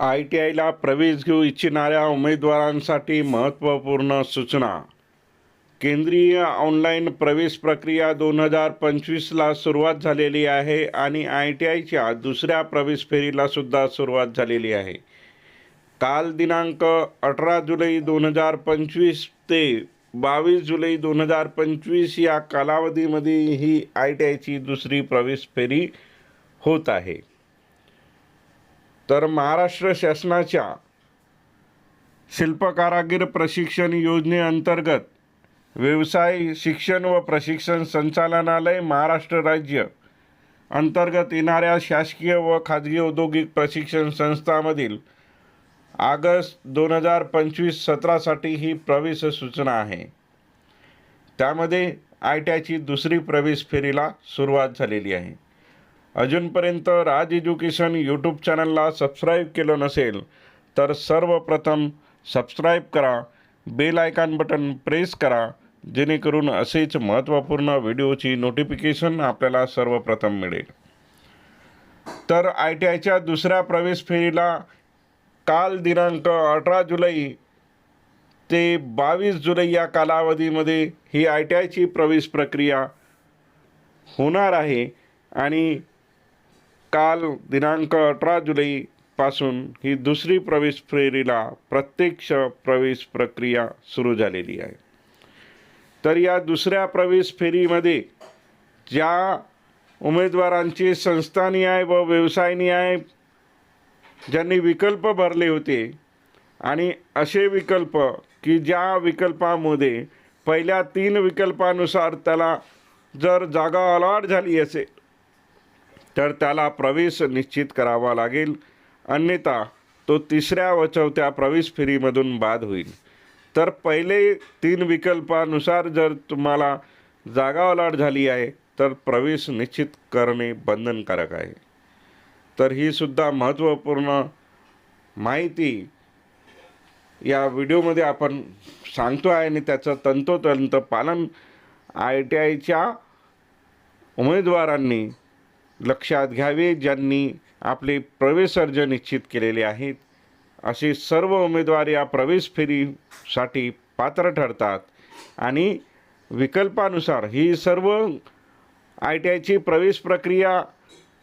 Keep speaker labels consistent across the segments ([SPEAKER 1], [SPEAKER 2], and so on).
[SPEAKER 1] I T आयला प्रवेश घेऊ इच्छिणाऱ्या उमेदवारांसाठी महत्त्वपूर्ण सूचना. केंद्रीय ऑनलाईन प्रवेश प्रक्रिया दोन हजार पंचवीसला सुरुवात झालेली आहे आणि आय टी आयच्या दुसऱ्या प्रवेश फेरीलासुद्धा सुरुवात झालेली आहे. काल दिनांक अठरा जुलै दोन हजार पंचवीस ते बावीस जुलै दोन हजार पंचवीस या कालावधीमध्ये ही आय टी आयची दुसरी प्रवेश फेरी होत आहे. तर महाराष्ट्र शासनाच्या शिल्पकारागीर प्रशिक्षण योजनेअंतर्गत व्यवसाय शिक्षण व प्रशिक्षण संचालनालय महाराष्ट्र राज्य अंतर्गत येणाऱ्या शासकीय व खाजगी औद्योगिक प्रशिक्षण संस्थांमधील ऑगस्ट दोन हजार पंचवीस सतरासाठी ही प्रवेश सूचना आहे. त्यामध्ये आय टी दुसरी प्रवेश फेरीला सुरुवात झालेली आहे. अजूनपर्यंत राज एज्युकेशन यूट्यूब चॅनलला सबस्क्राईब केलं नसेल तर सर्वप्रथम सबस्क्राईब करा बेल आयकॉन बटन प्रेस करा जेणेकरून असेच महत्त्वपूर्ण व्हिडिओची नोटिफिकेशन आपल्याला सर्वप्रथम मिळेल. तर आय टी आयच्या दुसऱ्या प्रवेश फेरीला काल दिनांक अठरा जुलै ते बावीस जुलै या कालावधीमध्ये ही आय टी आयची प्रवेश प्रक्रिया होणार आहे आणि काल दिनांक अठरा जुलैपासून ही दुसरी प्रवेश फेरीला प्रत्यक्ष प्रवेश प्रक्रिया सुरू झालेली आहे. तर या दुसऱ्या प्रवेश फेरीमध्ये ज्या उमेदवारांचे संस्थानिहाय व व्यवसायनिहाय ज्यांनी विकल्प भरले होते आणि असे विकल्प की ज्या विकल्पामध्ये पहिल्या तीन विकल्पानुसार त्याला जर जागा अलॉट झाली असेल तर त्याला प्रवेश निश्चित करावा लागेल. अन्यथा तो तिसऱ्या व चौथ्या प्रवेश फेरीमधून बाद होईल. तर पहिले तीन विकल्पानुसार जर तुम्हाला जागा अलॉट झाली आहे तर प्रवेश निश्चित करणे बंधनकारक आहे. तर ही सुद्धा महत्त्वपूर्ण माहिती या व्हिडिओमध्ये आपण सांगतो आहे आणि त्याचं तंतोतंत पालन आय टी आयच्या उमेदवारांनी लक्षात घ्यावे ज्यांनी आपले प्रवेश अर्ज निश्चित केलेले आहेत. असे सर्व उमेदवार या प्रवेश फेरीसाठी पात्र ठरतात. आणि विकल्पानुसार ही सर्व आय टी आयची प्रवेश प्रक्रिया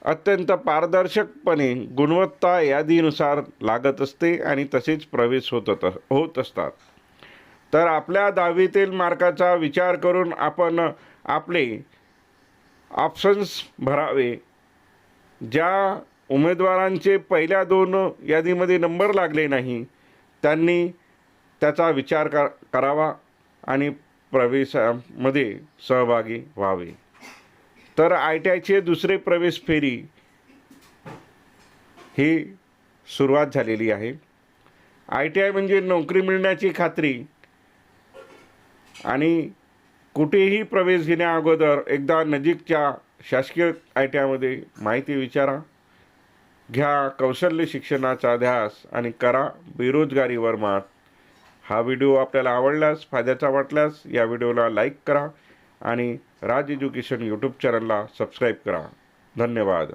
[SPEAKER 1] अत्यंत पारदर्शकपणे गुणवत्ता यादीनुसार लागत असते आणि तसेच प्रवेश होत होत असतात. तर आपल्या दहावीतील मार्काचा विचार करून आपण आपले ऑप्शन्स भरावे. ज्या उमेदवारांचे पहिल्या दोन यादीमध्ये नंबर लागले नाही त्यांनी त्याचा विचार कर करावा आणि प्रवेशामध्ये सहभागी व्हावे. तर आय टी आयचे दुसरे प्रवेश फेरी ही सुरुवात झालेली आहे. आय टी आय म्हणजे नोकरी मिळण्याची खात्री आणि कुठेही प्रवेश घेण्याअगोदर एकदा नजीकच्या शासकीय आय टी आयमध्ये माहिती विचारा घ्या कौशल्य शिक्षणाचा ध्यास आणि करा बेरोजगारीवर मात. हा व्हिडिओ आपल्याला आवडल्यास फायद्याचा वाटल्यास या व्हिडिओला लाईक करा आणि राज एज्युकेशन यूट्यूब चॅनलला सबस्क्राईब करा. धन्यवाद.